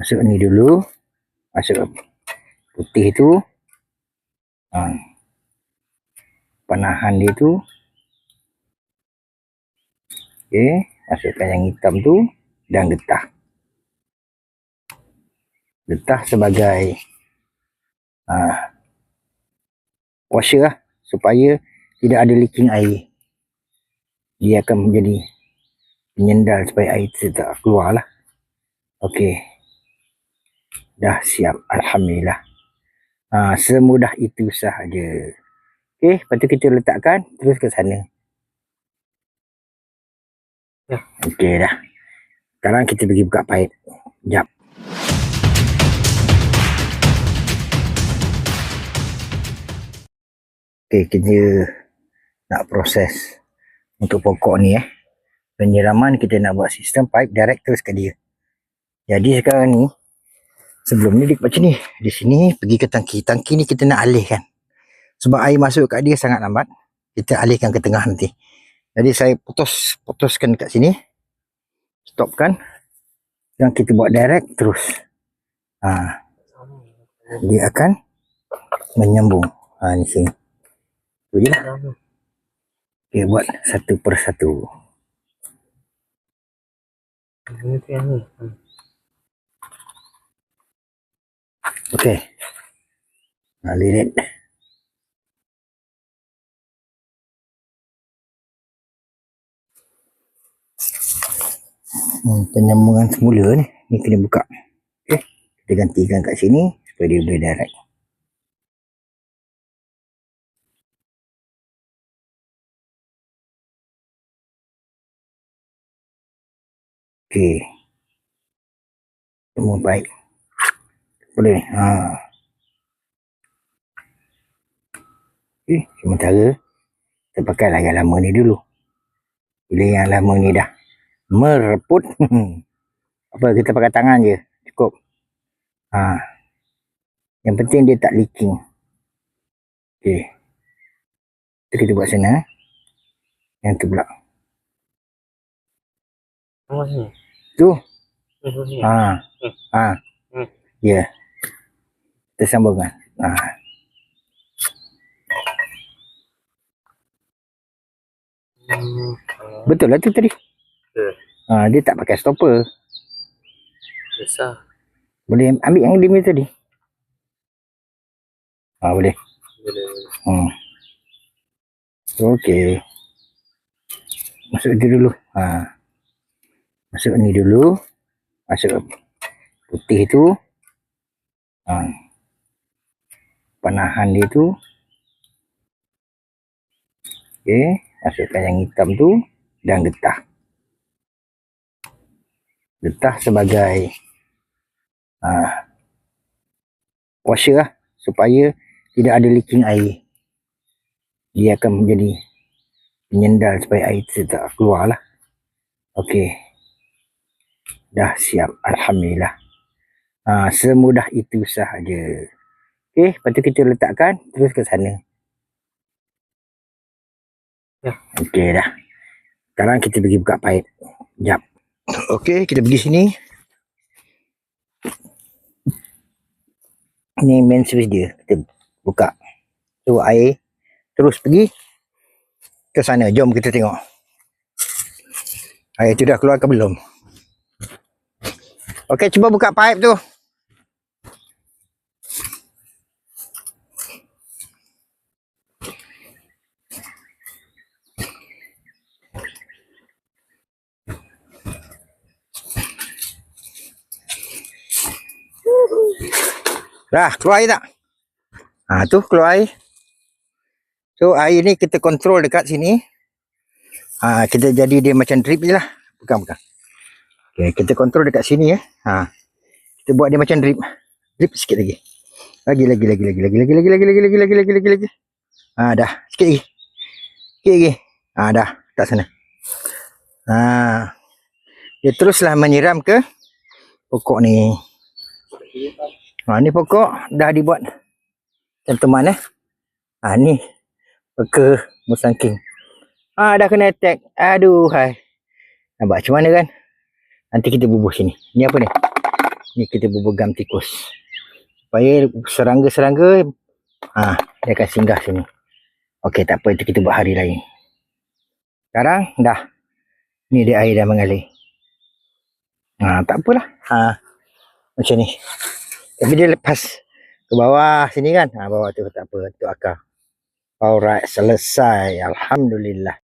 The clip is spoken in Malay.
Masuk ni dulu. Masuk putih tu. Ha. Panahan dia tu. Okey. Masukkan yang hitam tu. Dan getah. Getah sebagai ha, washer lah. Supaya tidak ada leaking air. Dia akan menjadi penyendal supaya air tu tak keluar lah. Okey. Dah siap. Alhamdulillah. Ha, semudah itu sahaja. Okey, lepas tu kita letakkan terus ke sana. Ya. Okey dah. Sekarang kita pergi buka paip. Jap. Okey, kita nak proses untuk pokok ni eh. Penyiraman kita nak buat sistem pipe direct terus ke dia. Jadi sekarang ni sebelum ni dia macam ni. Di sini pergi ke tangki. Tangki ni kita nak alihkan. Sebab air masuk kat dia sangat lambat. Kita alihkan ke tengah nanti. Jadi saya putus putuskan kat sini. Stopkan. Dan kita buat direct terus. Ha, dia akan menyambung. Ha, ni sini. Tu je lah. Okay, buat satu persatu. Ini tu yang ni. Okey. Nah, lirik. Hmm, penyambungan semula ni. Ni kena buka. Okey. Kita gantikan kat sini supaya dia boleh direct. Okey. Semua baik. Boleh. Ha. Eh, sementara kita pakailah yang lama ni dulu. Bila yang lama ni dah mereput. Apa kita pakai tangan je. Cukup. Ha. Yang penting dia tak leaking. Okey. Itu kita buat sana. Yang tu pula. Sini. Tu. Tu sini. Ha. Ha. Hmm. Ya. Kita sambungkan. Ha. Hmm. Betul lah tu tadi. Ha, dia tak pakai stopper. Besar. Boleh ambil yang lim tadi. Ha, boleh. Boleh. Hmm. Okey. Masuk dia dulu. Ha. Masuk ni dulu. Masuk putih tu. Ha. Panahan dia tu. Okey. Masukkan yang hitam tu. Dan getah. Getah sebagai ha, washer lah. Supaya tidak ada leaking air dia akan menjadi penyendal supaya air tu tak keluar lah. Okey. Dah siap. Alhamdulillah. Ha, semudah itu sahaja. Okey, lepas tu kita letakkan terus ke sana. Ya. Okey dah. Sekarang kita pergi buka paip. Jap. Okey, kita pergi sini. Ni main switch dia. Kita buka. Tu air terus pergi ke sana. Jom kita tengok. Air tu dah keluar ke belum? Okey, cuba buka pipe tu. Dah, keluar air tak? Ha, tu keluar air. So air ni kita kontrol dekat sini. Ha, kita jadi dia macam drip je lah. Bukan, bukan. Okay, kita kontrol dekat sini ya. Ha. Kita buat dia macam drip. Drip sikit lagi. Lagi, lagi, lagi, lagi, lagi, lagi, lagi, lagi, lagi, lagi, lagi, lagi, lagi, lagi. Ha, dah. Sikit lagi. Sikit lagi. Ha, dah. Tak sana. Ha. Dia teruslah menyiram ke pokok ni. Ha, ni pokok dah dibuat cantuman eh. Ha, ni ke musangking. Ah dah kena attack. Aduh hai. Nampak macam mana kan? Nanti kita bubuh sini. Ni apa ni? Ni kita berpegang tikus. Supaya serangga-serangga ah dia akan singgah sini. Okey, tak apa itu kita buat hari lain. Sekarang dah. Ni dia air dah mengalir. Ha, tak apalah. Ha, macam ni. Tapi dia lepas ke bawah sini kan. Ha, bawah tu tak apa. Untuk akar. Alright, selesai. Alhamdulillah.